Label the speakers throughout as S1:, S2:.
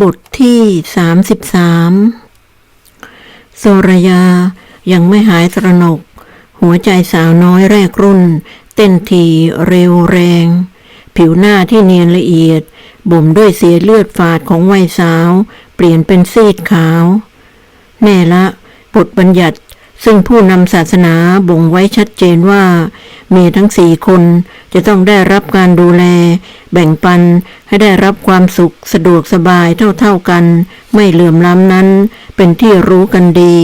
S1: บทที่สามสิบสามโซรยายังไม่หายตระหนก หัวใจสาวน้อยแรกรุ่น เต้นทีเร็วแรง ผิวหน้าที่เนียนละเอียด บ่มด้วยเสียเลือดฝาดของวัยสาว เปลี่ยนเป็นซีดขาว แน่ละ บทบัญญัติ ซึ่งผู้นำศาสนาบ่งไว้ชัดเจนว่าเมียทั้งสี่คนจะต้องได้รับการดูแล แบ่งปันให้ได้รับความสุขสะดวกสบายเท่าๆกัน ไม่เหลื่อมล้ำนั้น เป็นที่รู้กันดี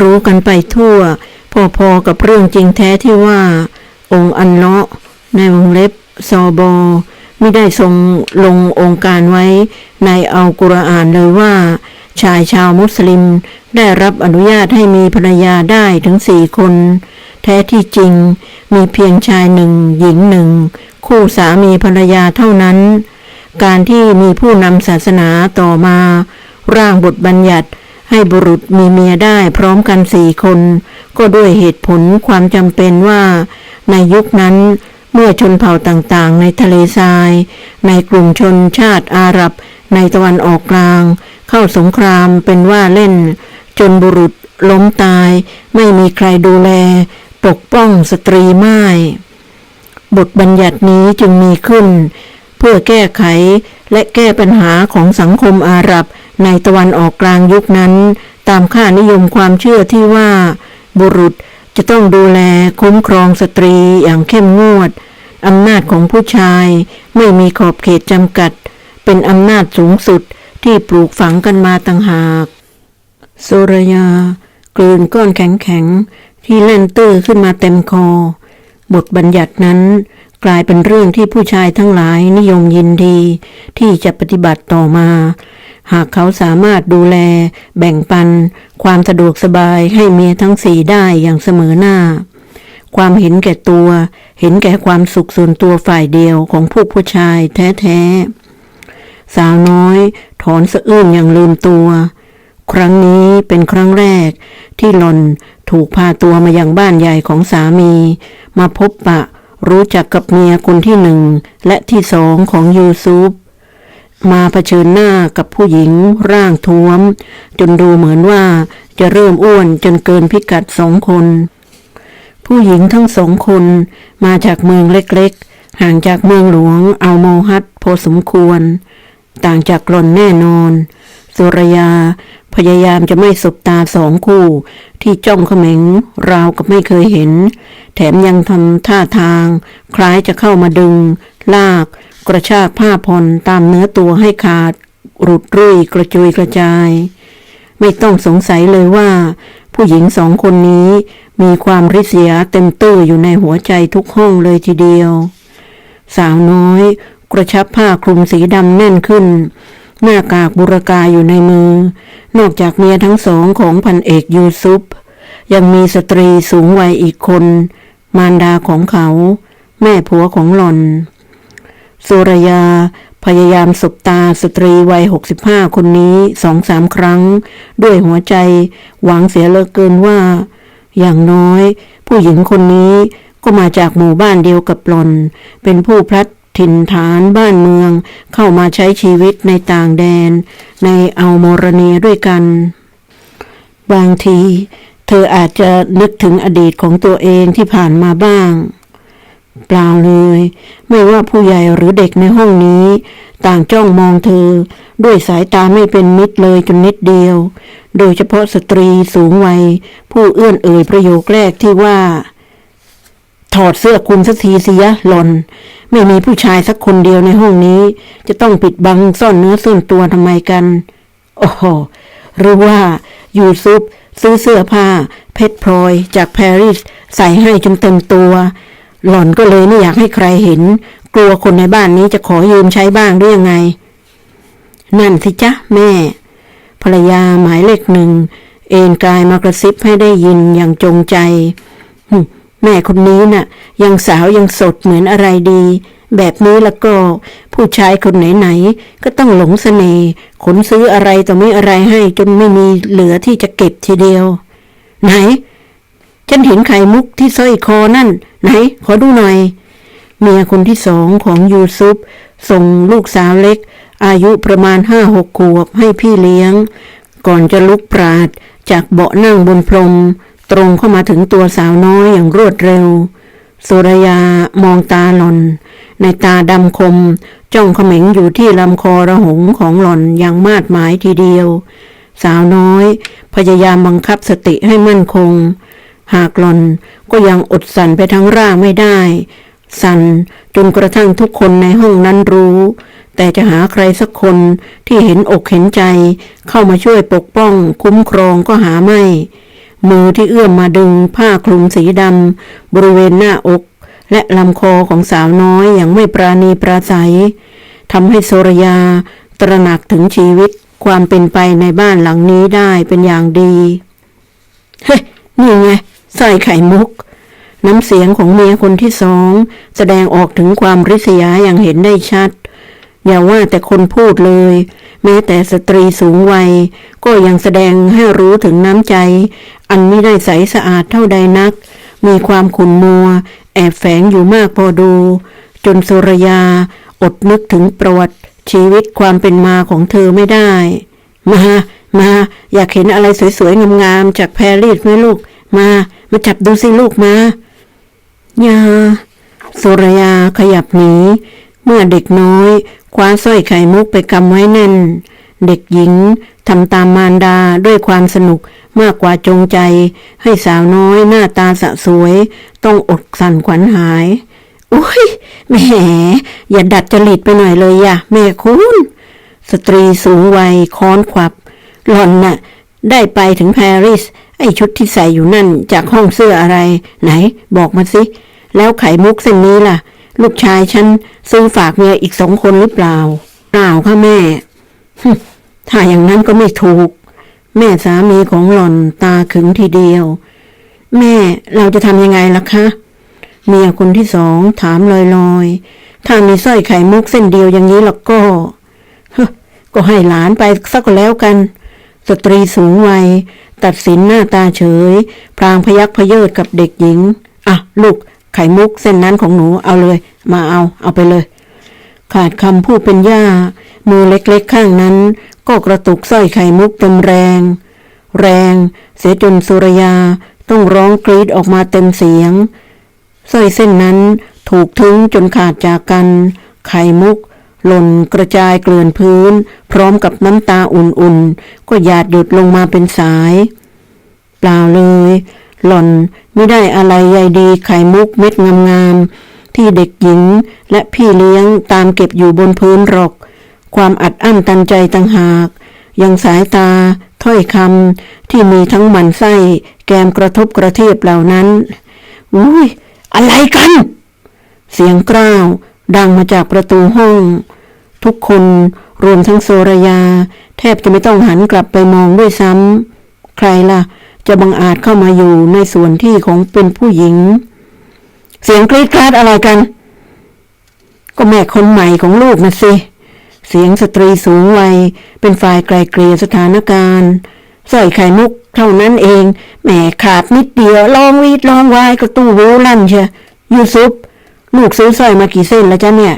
S1: รู้กันไปทั่ว พอๆกับเรื่องจริงแท้ที่ว่า องค์อันเลาะในวงเล็บซอบอไม่ได้ทรงลงองค์การไว้ในอัลกุรอานเลยว่า ชายชาวมุสลิมได้รับอนุญาตให้มีภรรยาได้ถึงสี่คน แท้ที่จริงมีเพียงชายหนึ่งหญิงหนึ่ง คู่สามีภรรยาเท่านั้น การที่มีผู้นำศาสนาต่อมา ร่างบทบัญญัติให้บุรุษมีเมียได้พร้อมกันสี่คน ก็ด้วยเหตุผลความจำเป็นว่า ในยุคนั้นเมื่อชนเผ่าต่างๆ ในทะเลทราย ในกลุ่มชนชาติอาหรับ ในตะวันออกกลาง เข้าสงครามเป็นว่าเล่น จนบุรุษล้มตาย ไม่มีใครดูแล ปกป้องสตรีไม่บทบัญญัตินี้จึงมีขึ้น เพื่อแก้ไขและแก้ปัญหาของสังคมอาหรับในตะวันออกกลางยุคนั้น ตามค่านิยมความเชื่อที่ว่า บุรุษจะต้องดูแลคุ้มครองสตรีอย่างเข้มงวดอำนาจของผู้ชายไม่มีขอบเขตจำกัด เป็นอำนาจสูงสุดที่ปลูกฝังกันมาต่างหากโซรยากลืนก้อนแข็งๆ ที่เล่นตื้อขึ้นมาเต็มคอ บทบัญญัตินั้นกลายเป็นเรื่องที่ผู้ชายทั้งหลายนิยมยินดี ที่จะปฏิบัติต่อมา หากเขาสามารถดูแล แบ่งปัน ความสะดวกสบายให้เมียทั้งสี่ได้อย่างเสมอหน้า ความเห็นแก่ตัว เห็นแก่ความสุขส่วนตัวฝ่ายเดียวของผู้ผู้ชายแท้ๆ สาวน้อย ถอนสะอื้นอย่างลืมตัว ครั้งนี้เป็นครั้งแรก ที่หลอนถูกพาตัวมายังบ้านใหญ่ของสามี มาพบปะรู้จักกับเมียคนที่หนึ่งและที่สองของยูซุปมาเผชิญหน้ากับผู้หญิงร่างท้วม จนดูเหมือนว่าจะเริ่มอ้วนจนเกินพิกัดสองคน ผู้หญิงทั้งสองคนมาจากเมืองเล็กๆ ห่างจากเมืองหลวงเอัลโมฮัดพอสมควร ต่างจากหล่อนแน่นอน สุรยา พยายามจะไม่สบตาสองคู่ ที่จ้องเขม็งราวกับไม่เคยเห็น แถมยังทำท่าทาง คล้ายจะเข้ามาดึง ลาก กระชากผ้าผ่อนตามเนื้อตัวให้ขาด หลุดรุ่ยกระจุยกระจาย ไม่ต้องสงสัยเลยว่า ผู้หญิงสองคนนี้มีความริษยาเต็มตื้ออยู่ในหัวใจทุกห้องเลยทีเดียว สาวน้อย กระชับผ้าคลุมสีดำแน่นขึ้น หน้ากากบุรกาอยู่ในมือ นอกจากเมียทั้งสองของพันเอกยูซุป ยังมีสตรีสูงวัยอีกคน มารดาของเขา แม่ผัวของหลอนสุรยาพยายามสบตาสตรีวัยหกสิบห้าคนนี้สองสามครั้ง ด้วยหัวใจหวังเสียเหลือเกินว่า อย่างน้อย ผู้หญิงคนนี้ก็มาจากหมู่บ้านเดียวกับหลอน เป็นผู้พลัด ถิ่นฐานบ้านเมือง เข้ามาใช้ชีวิตในต่างแดน ในอัลโมรเนียด้วยกัน บางที เธออาจจะนึกถึงอดีตของตัวเองที่ผ่านมาบ้าง เปล่าเลย ไม่ว่าผู้ใหญ่หรือเด็กในห้องนี้ ต่างจ้องมองเธอ ด้วยสายตาไม่เป็นมิตรเลยจนนิดเดียว โดยเฉพาะสตรีสูงวัย ผู้เอื้อนเอ่ยประโยคแรกที่ว่า ถอดเสื้อคลุมสักทีสิยหลอน ไม่มีผู้ชายสักคนเดียวในห้องนี้ จะต้องปิดบังซ่อนเนื้อซ่อนตัวทำไมกัน โอ้โหหรือว่ายูซุปซื้อเสื้อผ้า เพชรพลอยจากปารีสใส่ให้จนเต็มตัว หล่อนก็เลยไม่อยากให้ใครเห็น กลัวคนในบ้านนี้จะขอยืมใช้บ้างหรือยังไง นั่นสิจ๊ะแม่ ภรรยาหมายเลขหนึ่ง เอนกายมากระซิบให้ได้ยินอย่างจงใจ แม่คนนี้น่ะ ยังสาวยังสดเหมือนอะไรดี แบบนี้แล้วก็ ผู้ชายคนไหนๆก็ต้องหลงเสน่ห์ขนซื้ออะไรต่อไม่อะไรให้จนไม่มีเหลือที่จะเก็บทีเดียว ไหน ฉันเห็นไข่มุกที่สร้อยคอนั่น ไหน ขอดูหน่อย เมียคนที่สองของยูซุปส่งลูกสาวเล็ก อายุประมาณห้าหกขวบให้พี่เลี้ยง ก่อนจะลุกปราดจากเบาะนั่งบนพรม ตรงเข้ามาถึงตัวสาวน้อยอย่างรวดเร็ว สุรยามองตาหล่อน ในตาดำคม จ้องเขม็งอยู่ที่ลำคอระหงของหล่อนอย่างมาดหมายทีเดียว สาวน้อย พยายามบังคับสติให้มั่นคง หากหล่อนก็ยังอดสั่นไปทั้งร่างไม่ได้ สั่นจนกระทั่งทุกคนในห้องนั้นรู้แต่จะหาใครสักคนที่เห็นอกเห็นใจ เข้ามาช่วยปกป้องคุ้มครองก็หาไม่ มือที่เอื้อมมาดึงผ้าคลุมสีดำบริเวณหน้าอก และลำคอของสาวน้อยอย่างไม่ปราณีปราศัยทำให้โซรยาตระหนักถึงชีวิตความเป็นไปในบ้านหลังนี้ได้เป็นอย่างดี เฮ้ยนี่ไงใสร้อยไข่มุก น้ำเสียงของเมียคนที่สอง แสดงออกถึงความริษยาอย่างเห็นได้ชัด อย่าว่าแต่คนพูดเลย แม้แต่สตรีสูงวัย ก็ยังแสดงให้รู้ถึงน้ำใจ อันไม่ได้ใสสะอาดเท่าใดนัก มีความขุ่นมัว แอบแฝงอยู่มากพอดู จนสุรยา อดนึกถึงประวัติชีวิตความเป็นมาของเธอไม่ได้ มามา อยากเห็นอะไรสวยๆ งามๆ จากแพรรีสไหมลูก มา มาจับดูสิลูกมาอย่าสุรยาขยับหนี เมื่อเด็กน้อย คว้าสร้อยไข่มุกไปกำไว้แน่น เด็กหญิงทำตามมารดาด้วยความสนุกมากกว่าจงใจ ให้สาวน้อยหน้าตาสะสวย ต้องอดสั่นขวัญหายอุ้ยแหม อย่าดัดจริตไปหน่อยเลยอย่ะแม่คุณสตรีสูงวัยค้อนขวับ หล่อนน่ะ ได้ไปถึงปารีสไอ้ชุดที่ใส่อยู่นั่นจากห้องเสื้ออะไร ไหน บอกมาสิ แล้วไข่มุกเส้นนี้ล่ะ ลูกชายฉันซื้อฝากเมียอีกสองคนหรือเปล่า เปล่าค่ะแม่ ถ้าอย่างนั้นก็ไม่ถูก แม่สามีของหล่อนตาขึงทีเดียว แม่เราจะทำยังไงล่ะคะ เมียคนที่สองถามลอยๆ ถ้ามีสร้อยไข่มุกเส้นเดียวอย่างนี้ล้วก็ก็ให้หลานไปสักก็แล้วกัน สตรีสูงวัย ตัดสินหน้าตาเฉย พรางพยักพเยิดกับเด็กหญิง อะ ลูก ไข่มุกเส้นนั้นของหนูเอาเลย มาเอาเอาไปเลย ขาดคำพูดเป็นย่า มือเล็กๆข้างนั้น ก็กระตุกสร้อยไข่มุกเต็มแรง แรงเสียจนสุรยาต้องร้องกรีดออกมาเต็มเสียงสร้อยเส้นนั้นถูกทึ้งจนขาดจากกัน ไข่มุก หล่นกระจายเกลื่อนพื้น พร้อมกับน้ำตาอุ่นๆ ก็หยาดหยุดลงมาเป็นสาย เปล่าเลย หล่อนไม่ได้อะไรใยดีไข่มุกเม็ดงามๆที่เด็กหญิงและพี่เลี้ยงตามเก็บอยู่บนพื้นหรอก ความอัดอั้นตันใจต่างหาก ยังสายตา ถ้อยคำที่มีทั้งหมันไส้ แกมกระทบกระเทียบเหล่านั้นอุ้ยอะไรกัน เสียงกร้าวดังมาจากประตูห้อง ทุกคนรวมทั้งโซรยา แทบจะไม่ต้องหันกลับไปมองด้วยซ้ำใครล่ะ จะบังอาจเข้ามาอยู่ในส่วนที่ของเป็นผู้หญิง เสียงกรีดกราดอะไรกัน ก็แม่คนใหม่ของลูกนะสิ เสียงสตรีสูงวัย เป็นฝ่ายไกลเกลี่ยสถานการณ์สร้อยไข่มุกเท่านั้นเอง แหมขาดนิดเดียวลองวีดลองวายก็ตู้โวลั่นเชียยูซุปลูกซื้อสร้อยมากี่เส้นแล้วจ๊ะเนี่ย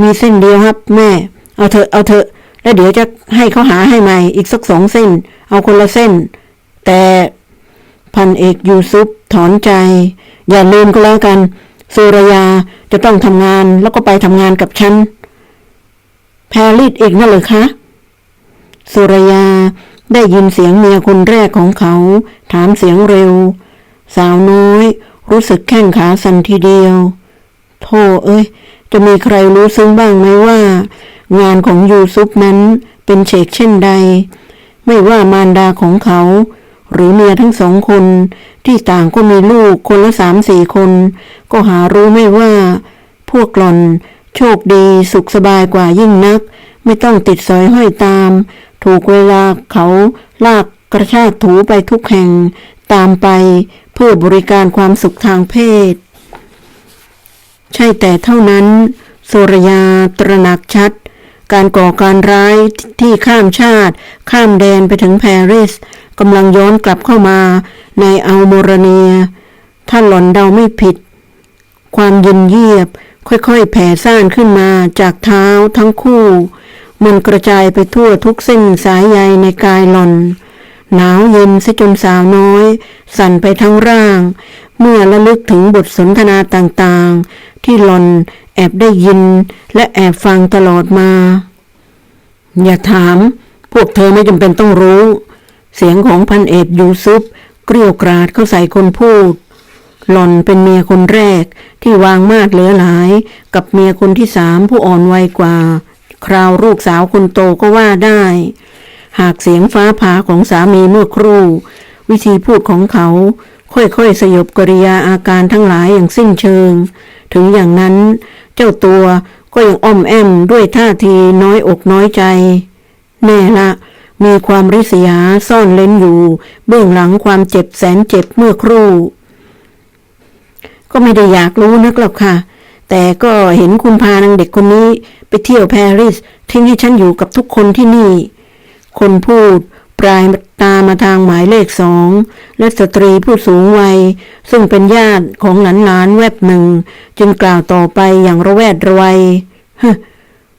S1: มีเส้นเดียวครับ แม่ เอาเถอะเอาเถอะแล้วเดี๋ยวจะให้เขาหาให้ใหม่อีกสักสองเส้น เอาคนละเส้น แต่พันเอกยูซุปถอนใจ อย่าลืมก็แล้วกันสุรยาจะต้องทำงานแล้วก็ไปทำงานกับฉัน แพรลิดเอกนั่นเลยคะสุรยาได้ยินเสียงเมียคนแรกของเขา ถามเสียงเร็ว สาวน้อย รู้สึกแข้งขาสั่นทีเดียวโธ่เอ้ย จะมีใครรู้ซึ้งบ้างไหมว่า งานของยูซุปนั้นเป็นเชกเช่นใด ไม่ว่ามารดาของเขา หรือเมียทั้งสองคน ที่ต่างก็มีลูกคนละสามสี่คน ก็หารู้ไม่ว่า พวกหล่อนโชคดีสุขสบายกว่ายิ่งนัก ไม่ต้องติดสอยห้อยตาม ถูกเวลาเขาลากกระชากถูไปทุกแห่ง ตามไปเพื่อบริการความสุขทางเพศ ใช่แต่เท่านั้นสุรยาตระหนักชัด การก่อการร้ายที่ข้ามชาติ ข้ามแดนไปถึงปารีส กำลังย้อนกลับเข้ามาในอัลโมรเนีย ถ้าหล่อนเดาไม่ผิด ความเย็นเยียบค่อยๆ แผ่ซ่านขึ้นมาจากเท้าทั้งคู่ มันกระจายไปทั่วทุกเส้นสายใยในกายหล่อน หนาวเย็นซะจนสาวน้อย สั่นไปทั้งร่าง เมื่อระลึกถึงบทสนทนาต่างๆ ที่หล่อนแอบได้ยินและแอบฟังตลอดมา อย่าถาม พวกเธอไม่จำเป็นต้องรู้ เสียงของพันเอกยูซุปเกรียวกราดเข้าใส่คนพูด หล่อนเป็นเมียคนแรกที่วางมาดเหลือหลาย กับเมียคนที่สามผู้อ่อนวัยกว่า คราวลูกสาวคนโตก็ว่าได้ หากเสียงฟ้าผ่าของสามีเมื่อครู่ วิธีพูดของเขา ค่อยๆสยบกริยาอาการทั้งหลายอย่างสิ้นเชิง ถึงอย่างนั้นเจ้าตัวก็ยังอ้อมแอมด้วยท่าทีน้อยอกน้อยใจ แน่ละ มีความริษยาซ่อนเล้นอยู่ เบื้องหลังความเจ็บแสนเจ็บเมื่อครู่ ก็ไม่ได้อยากรู้นักหรอกค่ะ แต่ก็เห็นคุณพานางเด็กคนนี้ ไปเที่ยวปารีสทิ้งให้ฉันอยู่กับทุกคนที่นี่ คนพูดปลายตามาทางหมายเลขสอง และสตรีผู้สูงวัย ซึ่งเป็นญาติของหลานๆแวบหนึ่ง จึงกล่าวต่อไปอย่างระแวดระวัยฮ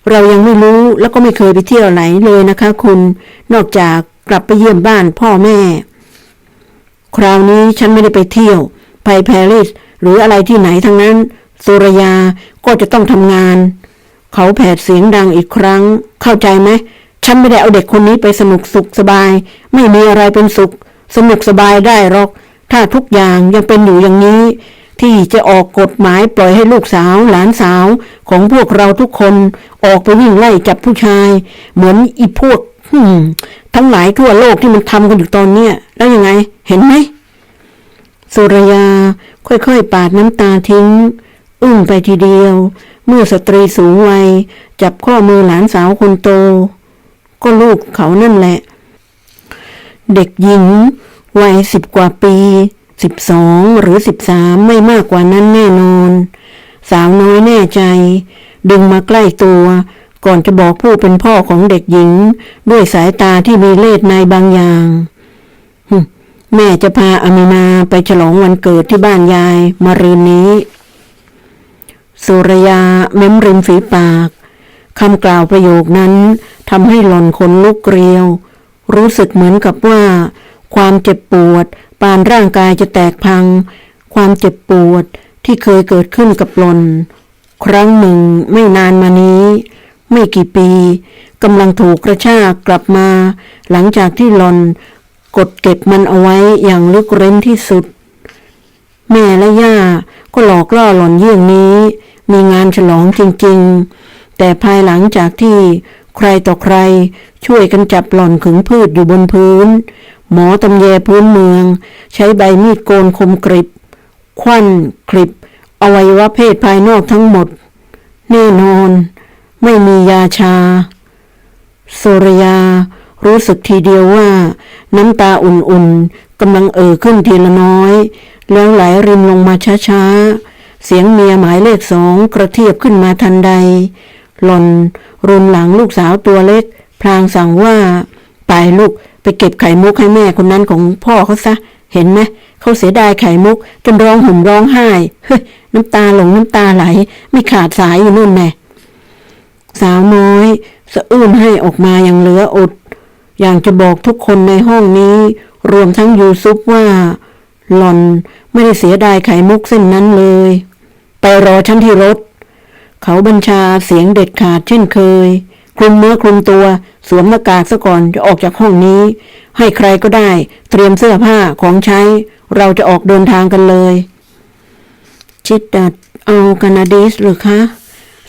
S1: เรายังไม่รู้แล้วก็ไม่เคยไปเที่ยวไหนเลยนะคะคุณ นอกจากกลับไปเยี่ยมบ้านพ่อแม่ คราวนี้ฉันไม่ได้ไปเที่ยว ไปปารีสหรืออะไรที่ไหนทั้งนั้นสุรยาก็จะต้องทำงาน เขาแผดเสียงดังอีกครั้ง เข้าใจไหมฉันไม่ได้เอาเด็กคนนี้ไปสนุกสุขสบาย ไม่มีอะไรเป็นสุข สนุกสบายได้หรอก ถ้าทุกอย่างยังเป็นอยู่อย่างนี้ ที่จะออกกฎหมายปล่อยให้ลูกสาวหลานสาวของพวกเราทุกคนออกไปวิ่งไล่จับผู้ชาย เหมือนอีพวกทั้งหลายทั่วโลกที่มันทำกันอยู่ตอนเนี้ยแล้วยังไง เห็นไหมสุรยาค่อยๆ ปาดน้ำตาทิ้ง อึ้งไปทีเดียว เมื่อสตรีสูงวัย จับข้อมือหลานสาวคนโต ก็ลูกเขานั่นแหละ เด็กหญิง วัยสิบกว่าปี สิบสองหรือสิบสามไม่มากกว่านั้นแน่นอน สาวน้อยแน่ใจ ดึงมาใกล้ตัว ก่อนจะบอกผู้เป็นพ่อของเด็กหญิง ด้วยสายตาที่มีเลสในบางอย่างแม่จะพาอามินาไปฉลองวันเกิดที่บ้านยายมารืนนี้ สุรยาเม้มริมฝีปากคำกล่าวประโยคนั้นทำให้หล่อนขนลุกเกลียว รู้สึกเหมือนกับว่า ความเจ็บปวด ปานร่างกายจะแตกพัง ความเจ็บปวดที่เคยเกิดขึ้นกับหลน ครั้งหนึ่งไม่นานมานี้ ไม่กี่ปีกำลังถูกกระชากกลับมา หลังจากที่หลนกดเก็บมันเอาไว้อย่างลึกเร้นที่สุด แม่และย่าก็หลอกล่อหลอนเยี่ยงนี้ มีงานฉลองจริงๆ แต่ภายหลังจากที่ใครต่อใครช่วยกันจับหล่อนขึงพืชอยู่บนพื้น หมอตำแยพื้นเมือง ใช้ใบมีดโกนคมกริบ ควันคลิปอวัยวะเพศภายนอกทั้งหมด แน่นอน ไม่มียาชา โซรยา รู้สึกทีเดียวว่า น้ำตาอุ่นๆกำลังเอ่อขึ้นทีละน้อย แล้วไหลรินลงมาช้าๆ เสียงเมียหมายเลขสองกระเทียบขึ้นมาทันใด หล่อนรุมหลังลูกสาวตัวเล็ก พลางสั่งว่าไปลูก ไปเก็บไข่มุกให้แม่คนนั้นของพ่อเขาซะ เห็นไหมเขาเสียดายไข่มุก จนร้องห่มร้องไห้ เฮ้ยน้ำตาหลงน้ำตาไหล ไม่ขาดสายอยู่นู่นแน่สาวน้อยสะอื้นให้ออกมาอย่างเหลืออด อย่างจะบอกทุกคนในห้องนี้ รวมทั้งยูซุปว่า หล่อนไม่ได้เสียดายไข่มุกเส้นนั้นเลย ไปรอฉันที่รถ เขาบัญชาเสียงเด็ดขาดเช่นเคย คลุมเนื้อคลุมตัว สวมหน้ากากซะก่อนจะออกจากห้องนี้ ให้ใครก็ได้ เตรียมเสื้อผ้าของใช้ เราจะออกเดินทางกันเลย ชิดดัดเอากานาดิสหรือคะ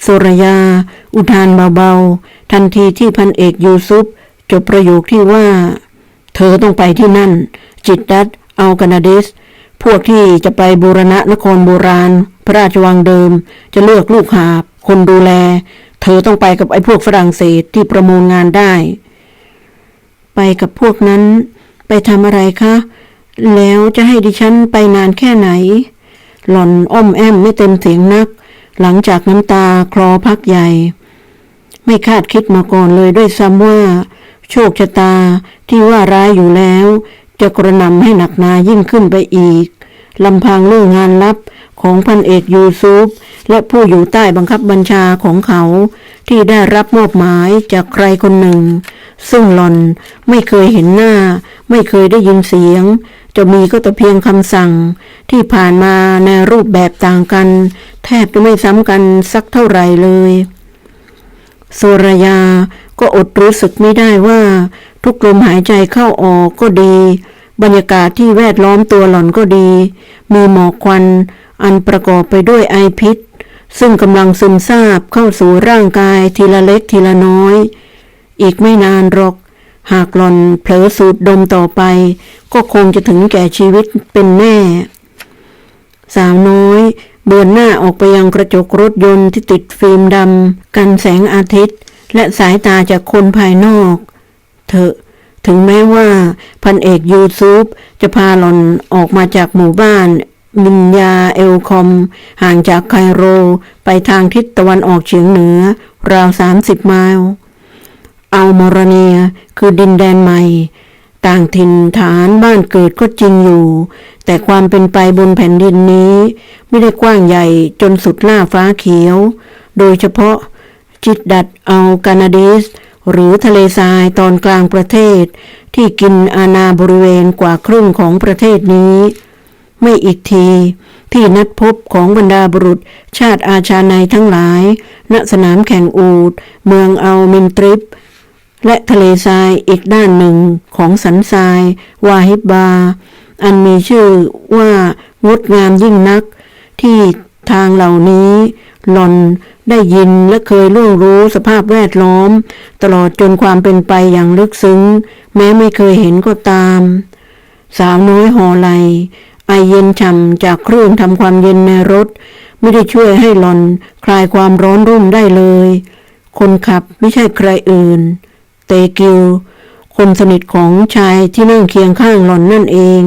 S1: สุรยา อุทานเบาๆ ทันทีที่พันเอกยูซุปจบประโยคที่ว่า เธอต้องไปที่นั่น จิตดัดเอากานาดิสพวกที่จะไปบูรณะนครโบราณ พระราชวังเดิม จะเลือกลูกหาบ คนดูแล เธอต้องไปกับไอ้พวกฝรั่งเศสที่ประมูลงานได้ ไปกับพวกนั้น ไปทำอะไรคะ แล้วจะให้ดิฉันไปนานแค่ไหน หล่อนอ้อมแอมไม่เต็มเสียงนัก หลังจากน้ำตาคลอพักใหญ่ ไม่คาดคิดมาก่อนเลยด้วยซ้ำว่า โชคชะตาที่ว่าร้ายอยู่แล้ว จะกระนำให้หนักหนายิ่งขึ้นไปอีก ลำพังเรื่องงานลับของพันเอกยูซุปและผู้อยู่ใต้บังคับบัญชาของเขา ที่ได้รับมอบหมายจากใครคนหนึ่ง ซึ่งหลอนไม่เคยเห็นหน้า ไม่เคยได้ยินเสียง จะมีก็แต่เพียงคำสั่ง ที่ผ่านมาในรูปแบบต่างกัน แทบจะไม่ซ้ำกันสักเท่าไหร่เลยโซรยาก็อดรู้สึกไม่ได้ว่า ทุกลมหายใจเข้าออกก็ดี บรรยากาศที่แวดล้อมตัวหล่อนก็ดี มีหมอกควัน อันประกอบไปด้วยไอพิษ ซึ่งกำลังซึมซาบเข้าสู่ร่างกายทีละเล็กทีละน้อย อีกไม่นานหรอก หากหล่อนเผลอสูดดมต่อไป ก็คงจะถึงแก่ชีวิตเป็นแน่ สาวน้อย เบือนหน้าออกไปยังกระจกรถยนต์ที่ติดฟิล์มดำกันแสงอาทิตย์ และสายตาจากคนภายนอกเถอ ถึงแม้ว่าพันเอกยูซูปจะพาหลอนออกมาจากหมู่บ้าน มินยาเอลคอม ห่างจากไคโรไปทางทิศตะวันออกเฉียงเหนือ ราวสามสิบไมล์อัลมอรเนียคือดินแดนใหม่ ต่างถิ่นฐานบ้านเกิดก็จริงอยู่ แต่ความเป็นไปบนแผ่นดินนี้ ไม่ได้กว้างใหญ่จนสุดล่าฟ้าเขียว โดยเฉพาะจิตดัดเอัลกานาดิส หรือทะเลทรายตอนกลางประเทศ ที่กินอาณาบริเวณกว่าครึ่งของประเทศนี้ ไม่อีกทีที่นัดพบของบรรดาบุรุษชาติอาชาในทั้งหลาย ณสนามแข่งอูด เมืองเอัลมินตริป และทะเลทรายอีกด้านหนึ่งของสันทรายวาฮิบบา อันมีชื่อว่างดงามยิ่งนักที่ ทางเหล่านี้หล่อนได้ยินและเคยล่วงรู้สภาพแวดล้อม ตลอดจนความเป็นไปอย่างลึกซึ้ง แม้ไม่เคยเห็นก็ตาม สาวน้อยหอไหลไอเย็นฉ่ำจากเครื่องทำความเย็นในรถ ไม่ได้ช่วยให้หลอนคลายความร้อนรุ่มได้เลย คนขับไม่ใช่ใครอื่น เตกิว คนสนิทของชายที่นั่งเคียงข้างหลอนนั่นเอง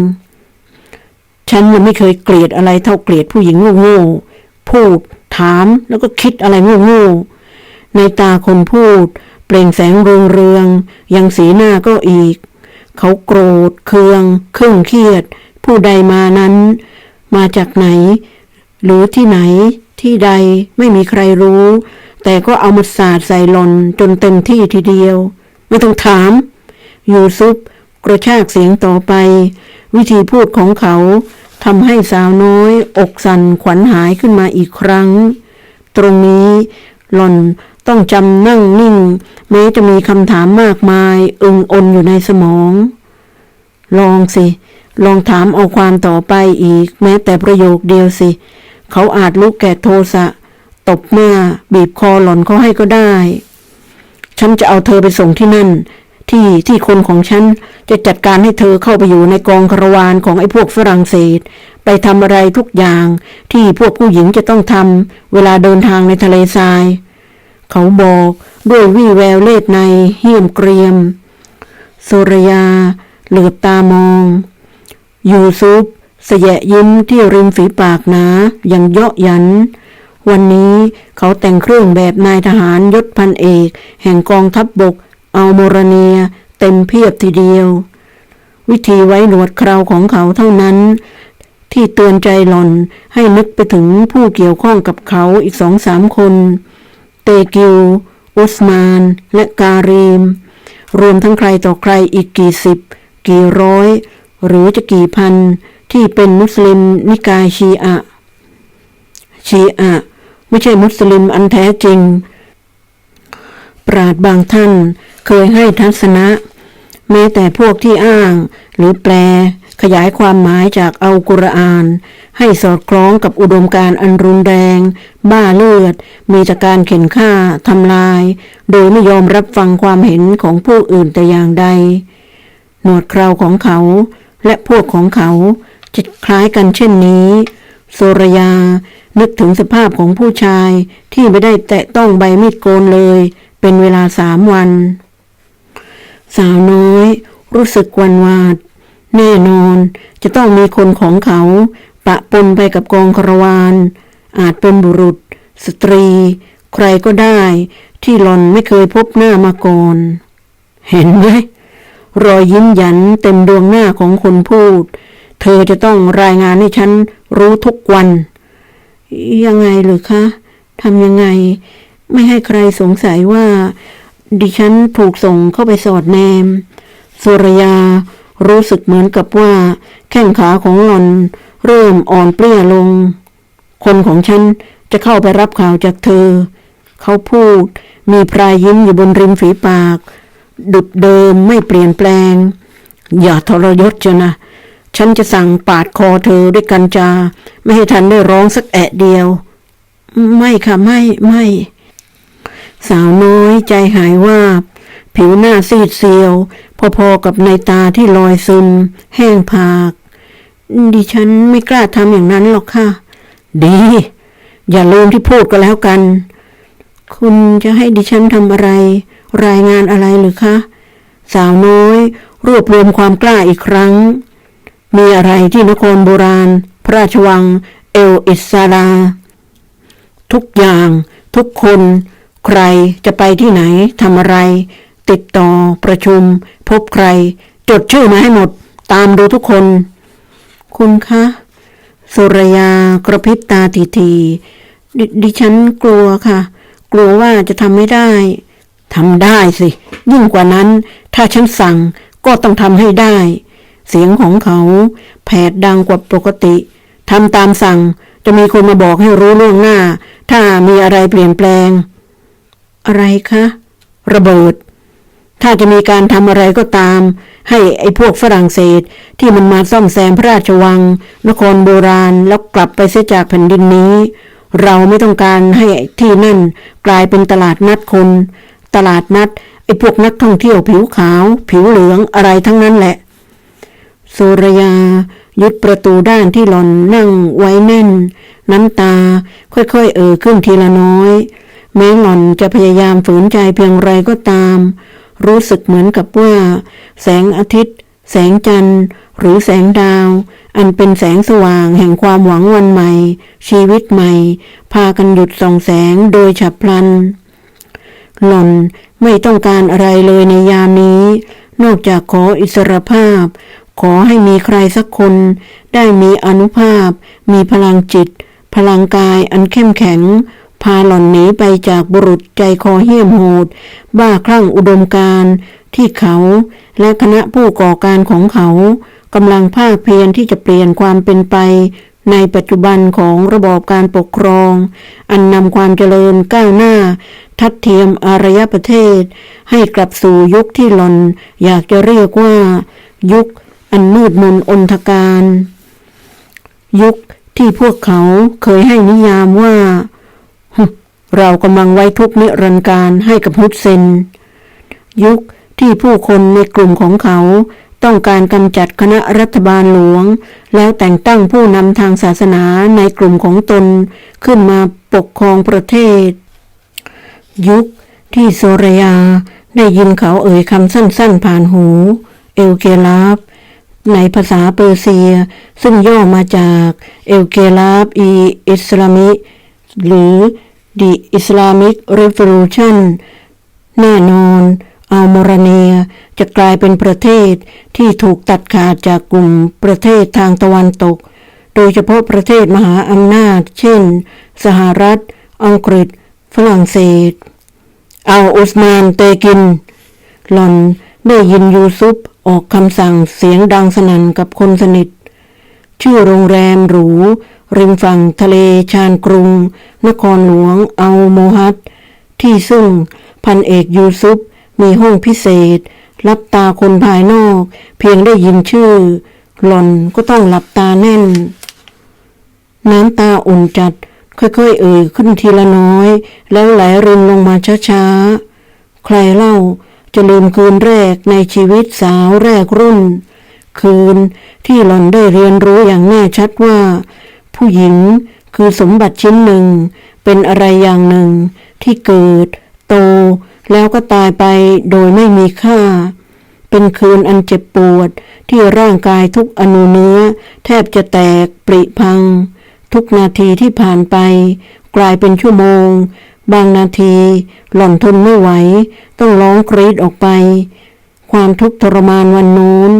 S1: ฉันยังไม่เคยเกลียดอะไรเท่าเกลียดผู้หญิงโง่ๆ พูด ถามแล้วก็คิดอะไรโง่ๆในตาคนพูด เปล่งแสงเรืองเรืองยังสีหน้าก็อีก เขาโกรธ เคือง เครื่องเครียด ผู้ใดมานั้น มาจากไหน หรือที่ไหนที่ใดไม่มีใครรู้ แต่ก็เอามาสาดใส่หลอนจนเต็มที่ทีเดียว ไม่ต้องถาม ยูซุปกระชากเสียงต่อไป วิธีพูดของเขา ทำให้สาวน้อย อกสั่นขวัญหายขึ้นมาอีกครั้ง ตรงนี้หล่อนต้องจำนั่งนิ่ง แม้จะมีคำถามมากมาย อึงอนอยู่ในสมอง ลองสิ ลองถามเอาความต่อไปอีก แม้แต่ประโยคเดียวสิ เขาอาจลุกแก่โทสะ ตบเมื่อบีบคอหล่อนเขาให้ก็ได้ ฉันจะเอาเธอไปส่งที่นั่น ที่ที่คนของฉันจะจัดการให้เธอเข้าไปอยู่ในกองคารวานของไอ้พวกฝรั่งเศส ไปทำอะไรทุกอย่างที่พวกผู้หญิงจะต้องทำเวลาเดินทางในทะเลทราย เขาบอกด้วยวี่แววเล่ห์ในเหี้ยมเกรียมโซรยา เหลือบตามอง ยูซุปเสยะยิ้มที่ริมฝีปากหนาอย่างเยาะหยัน วันนี้เขาแต่งเครื่องแบบนายทหารยศพันเอก แห่งกองทัพบบก เอัลโมรเนียเต็มเพียบทีเดียว วิธีไว้หนวดเคราวของเขาเท่านั้น ที่เตือนใจหล่อนให้นึกไปถึงผู้เกี่ยวข้องกับเขาอีกสองสามคน เตกิวอุสมาน และการีม รวมทั้งใครต่อใครอีกกี่สิบ กี่ร้อย หรือจะกี่พันที่เป็นมุสลิมนิกายชีอะ ชีอะ ไม่ใช่มุสลิมอันแท้จริง ปราดบางท่านเคยให้ทัศนะ แม้แต่พวกที่อ้าง หรือแปล ขยายความหมายจากอัลกุรอาน ให้สอดคล้องกับอุดมการอันรุนแรง บ้าเลือด มีแต่การเข็นฆ่าทำลาย โดยไม่ยอมรับฟังความเห็นของผู้อื่นแต่อย่างใด หนวดเคราวของเขา และพวกของเขาจะคล้ายกันเช่นนี้ โซรยานึกถึงสภาพของผู้ชายที่ไม่ได้แตะต้องใบมีดโกนเลย เป็นเวลาสามวัน สาวน้อย รู้สึกวันวาด แน่นอนจะต้องมีคนของเขา ปะปนไปกับกองคารวาน อาจเป็นบุรุษ สตรี ใครก็ได้ที่หลอนไม่เคยพบหน้ามาก่อน เห็นไหมรอยยิ้มยันเต็มดวงหน้าของคนพูด เธอจะต้องรายงานให้ฉันรู้ทุกวัน ยังไงหรือคะทำยังไง ไม่ให้ใครสงสัยว่า ดิฉันถูกส่งเข้าไปสอดแนม สุรยารู้สึกเหมือนกับว่า แข้งขาของหล่อน เริ่มอ่อนเปรี้ยลง คนของฉันจะเข้าไปรับข่าวจากเธอ เขาพูดมีพรายยิ้มอยู่บนริมฝีปาก ดุดเดิมไม่เปลี่ยนแปลง อย่าทรยศเจานะ ฉันจะสั่งปาดคอเธอด้วยกันจา ไม่ให้ทันได้ร้องสักแอะเดียว ไม่ค่ะ ไม่ไม่ สาวน้อยใจหายว่าบ ผิวหน้าซีดเซียว พอๆกับในตาที่ลอยซึม แห้งผาก ดิฉันไม่กล้าทำอย่างนั้นหรอกค่ะ ดี อย่าลืมที่พูดก็แล้วกัน คุณจะให้ดิฉันทำอะไร รายงานอะไรหรือคะ สาวน้อยรวบรวมความกล้าอีกครั้ง มีอะไรที่นครโบราณ พระราชวัง เอลอิสซาลา ทุกอย่าง ทุกคน ใครจะไปที่ไหนทำอะไร ติดต่อประชุม พบใคร จดชื่อมาให้หมด ตามดูทุกคน คุณคะสุรยากระพริบตาทีทีดดิฉันกลัวค่ะ กลัวว่าจะทำไม่ได้ทำได้สิ ยิ่งกว่านั้น ถ้าฉันสั่งก็ต้องทำให้ได้ เสียงของเขาแผดดังกว่าปกติทำตามสั่งจะมีคนมาบอกให้รู้ล่วงหน้า ถ้ามีอะไรเปลี่ยนแปลง อะไรคะ ระเบิด ถ้าจะมีการทำอะไรก็ตาม ให้ไอ้พวกฝรั่งเศสที่มันมาซ่อมแซมพระราชวัง นครโบราณแล้วกลับไปเสียจากแผ่นดินนี้ เราไม่ต้องการให้ที่นั่นกลายเป็นตลาดนัดคน ตลาดนัดไอ้พวกนักท่องเที่ยวผิวขาว ผิวเหลืองอะไรทั้งนั้นแหละสุรยายึดประตูด้านที่หล่อนนั่งไว้แน่น น้ำตาค่อยๆ เอ่อขึ้นทีละน้อย แม้หล่อนจะพยายามฝืนใจเพียงไรก็ตาม รู้สึกเหมือนกับว่า แสงอาทิตย์ แสงจันทร์ หรือแสงดาว อันเป็นแสงสว่างแห่งความหวังวันใหม่ ชีวิตใหม่ พากันหยุดส่องแสงโดยฉับพลัน หล่อนไม่ต้องการอะไรเลยในยามนี้ นอกจากขออิสรภาพ ขอให้มีใครสักคน ได้มีอนุภาพ มีพลังจิต พลังกายอันเข้มแข็ง พาหล่อนหนีไปจากบุรุษใจคอเหี้ยมโหด บ้าคลั่งอุดมการที่เขาและคณะผู้ก่อการของเขากำลังภาคเพียรที่จะเปลี่ยนความเป็นไป ในปัจจุบันของระบอบการปกครอง อันนำความเจริญก้าวหน้า ทัดเทียมอารยประเทศ ให้กลับสู่ยุคที่หล่อน อยากจะเรียกว่า ยุคอันมืดมนอนทการ ยุคที่พวกเขาเคยให้นิยามว่า เรากำลังไว้ทุกข์นิรันดร์การให้กับฮุดเซน ยุคที่ผู้คนในกลุ่มของเขาต้องการกำจัดคณะรัฐบาลหลวง แล้วแต่งตั้งผู้นำทางศาสนาในกลุ่มของตนขึ้นมาปกครองประเทศ ยุคที่โซเรยาได้ยินเขาเอ่ยคำสั้นๆผ่านหู เอลเกลาฟในภาษาเปอร์เซีย ซึ่งย่อมาจากเอลเกลาฟอีอิสลามิ หรือ The Islamic Revolution แน่นอน อัลโมราเนียจะกลายเป็นประเทศที่ถูกตัดขาดจากกลุ่มประเทศทางตะวันตก โดยเฉพาะประเทศมหาอำนาจ เช่น สหรัฐ อังกฤษ ฝรั่งเศสเอาอุสมานเตกิน หล่อนได้ยินยูซุปออกคำสั่งเสียงดังสนั่นกับคนสนิท ชื่อโรงแรมหรู ริมฝั่งทะเลชานกรุง นครหลวงอัลโมฮัดที่ซึ่งพันเอกยูซุปมีห้องพิเศษ รับตาคนภายนอก เพียงได้ยินชื่อ หล่อนก็ต้องหลับตาแน่น น้ำตาอุ่นจัด ค่อยๆ เอ่ยขึ้นทีละน้อย แล้วไหลรินลงมาช้าๆ ใครเล่าจะลืมคืนแรกในชีวิตสาวแรกรุ่น คืน ที่หล่อนได้เรียนรู้อย่างแน่ชัดว่า ผู้หญิงคือสมบัติชิ้นหนึ่ง เป็นอะไรอย่างหนึ่ง ที่เกิด โต แล้วก็ตายไปโดยไม่มีค่า เป็นคืนอันเจ็บปวดที่ร่างกายทุกอนูเนื้อ แทบจะแตกปริพัง ทุกนาทีที่ผ่านไป กลายเป็นชั่วโมง บางนาที หล่อนทนไม่ไหว ต้องร้องกรีดออกไป ความทุกข์ทรมานวันโน้น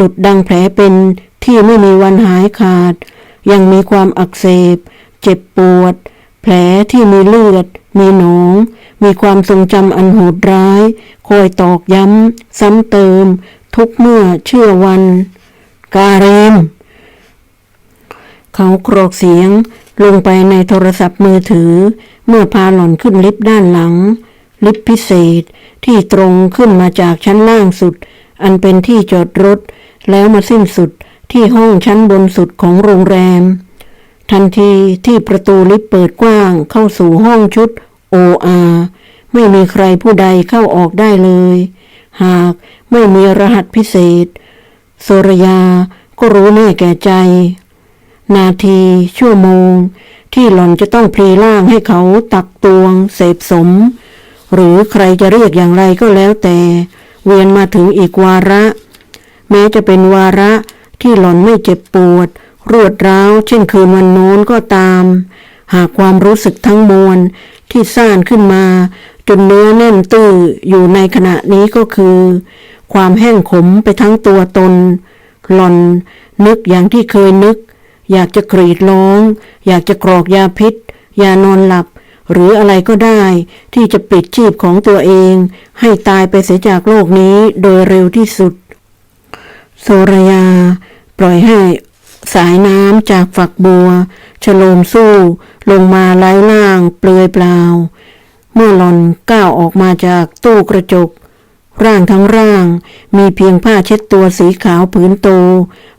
S1: ดุดดังแผลเป็นที่ไม่มีวันหายขาด ยังมีความอักเสบ เจ็บปวด แผลที่มีเลือด มีหนอง มีความทรงจำอันโหดร้าย คอยตอกย้ำ ซ้ำเติม ทุกเมื่อเชื่อวัน การิมเขาโกรกเสียงลงไปในโทรศัพท์มือถือ เมื่อพาหล่อนขึ้นลิฟต์ด้านหลัง ลิฟต์พิเศษที่ตรงขึ้นมาจากชั้นล่างสุด อันเป็นที่จอดรถ แล้วมาสิ้นสุดที่ห้องชั้นบนสุดของโรงแรม ทันทีที่ประตูลิฟต์เปิดกว้างเข้าสู่ห้องชุดโออาไม่มีใครผู้ใดเข้าออกได้เลย หากไม่มีรหัสพิเศษโซรยาก็รู้แน่แก่ใจ นาทีชั่วโมง ที่หล่อนจะต้องพลีร่างให้เขาตักตวง เสพสม หรือใครจะเรียกอย่างไรก็แล้วแต่ เวียนมาถึงอีกวาระ แม้จะเป็นวาระที่หล่อนไม่เจ็บปวด รวดร้าวเช่นคืนวันโน้นก็ตาม หากความรู้สึกทั้งมวลที่ซ่านขึ้นมา จนเนื้อแน่นตื้ออยู่ในขณะนี้ก็คือ ความแห้งขมไปทั้งตัวตน หล่อนนึกอย่างที่เคยนึก อยากจะกรีดร้อง อยากจะกรอกยาพิษยานอนหลับ หรืออะไรก็ได้ที่จะปิดชีพของตัวเอง ให้ตายไปเสียจากโลกนี้โดยเร็วที่สุด โซรยา ปล่อยให้สายน้ำจากฝักบัวฉโลมสู้ ลงมาไล่ล่างเปลือยเปล่า เมื่อหลอนก้าวออกมาจากตู้กระจก ร่างทั้งร่าง มีเพียงผ้าเช็ดตัวสีขาวผืนโต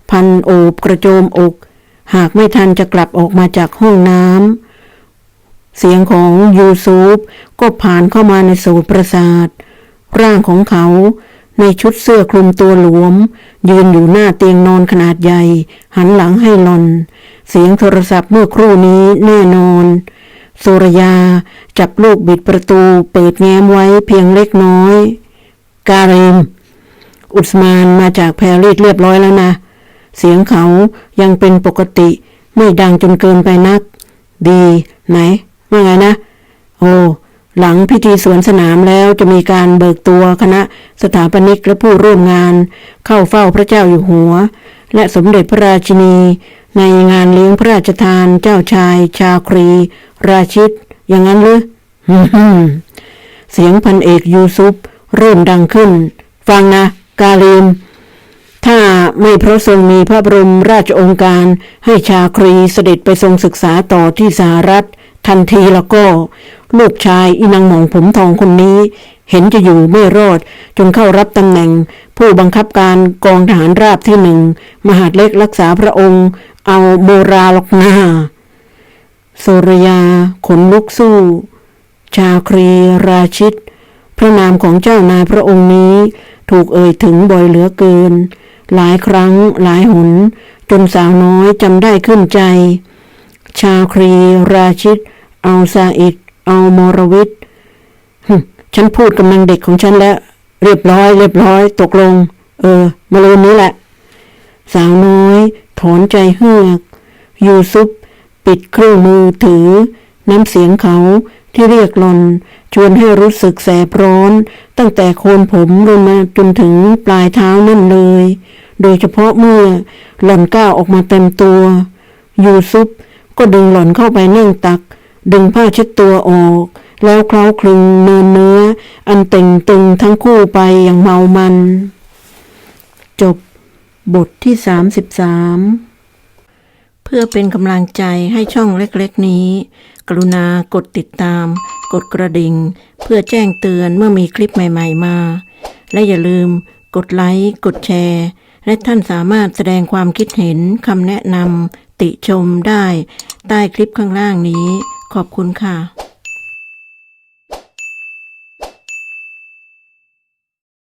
S1: พันโอบกระโจมอก หากไม่ทันจะกลับออกมาจากห้องน้ำ เสียงของยูซูฟก็ผ่านเข้ามาในโสตประสาท ร่างของเขาในชุดเสื้อคลุมตัวหลวม ยืนอยู่หน้าเตียงนอนขนาดใหญ่ หันหลังให้หลอน เสียงโทรศัพท์เมื่อครู่นี้แน่นอนโซรยาจับลูกบิดประตูเปิดแง้มไว้เพียงเล็กน้อย การิมอุสมานมาจากแพรรีดเรียบร้อยแล้วนะ เสียงเขายังเป็นปกติ ไม่ดังจนเกินไปนัก ดี ไหน ว่าไงนะ โอ้หลังพิธีสวนสนามแล้วจะมีการเบิกตัวคณะสถาปนิกและผู้ร่วมงาน เข้าเฝ้าพระเจ้าอยู่หัว และสมเด็จพระราชินี ในงานเลี้ยงพระราชทานเจ้าชาย ชาครี ราชิต อย่างนั้นหรือเสียงพันเอกยูซุปเริ่มดังขึ้น ฟังนะ กาลิมถ้าไม่พระทรงมีพระบรมราชองค์การให้ชาครีเสด็จไปทรงศึกษาต่อที่สหรัฐ ทันทีแล้วก็ ลูกชายอีนางหมองผมทองคนนี้ เห็นจะอยู่ไม่รอดจนเข้ารับตำแหน่ง ผู้บังคับการกองทหารราบที่หนึ่ง มหาดเล็กรักษาพระองค์ เอาโบราลกนาโซรยา ขนลุกสู้ ชาครี ราชิต พระนามของเจ้านายพระองค์นี้ ถูกเอ่ยถึงบ่อยเหลือเกิน หลายครั้งหลายหน จนสาวน้อยจำได้ขึ้นใจ ชาครี ราชิต เอาซาอิดเอามรวิทย์ฉันพูดกับนางเด็กของฉันแล้ว เรียบร้อย เรียบร้อย ตกลง เออ มาลืนนี้แหละ สาวน้อย ถอนใจเฮือก ยูซุป ปิดเครื่องมือถือ น้ำเสียงเขาที่เรียกหลอนชวนให้รู้สึกแสบร้อน ตั้งแต่โคนผมลงมาจนถึงปลายเท้านั่นเลย โดยเฉพาะเมื่อหล่อนก้าวออกมาเต็มตัว ยูซุปก็ดึงหล่อนเข้าไปนั่งตัก ดึงผ้าเช็ดตัวออก แล้วเคล้าคลึงเนินเนื้อ อันเต่งตึงทั้งคู่ไปอย่างเมามัน จบบทที่สามสิบสามเพื่อเป็นกำลังใจให้ช่องเล็กๆนี้ กรุณากดติดตาม กดกระดิ่ง เพื่อแจ้งเตือนเมื่อมีคลิปใหม่ ๆ มา และอย่าลืมกดไลค์กดแชร์และท่านสามารถแสดงความคิดเห็นคำแนะนำติชมได้ใต้คลิปข้างล่างนี้ ขอบคุณค่ะ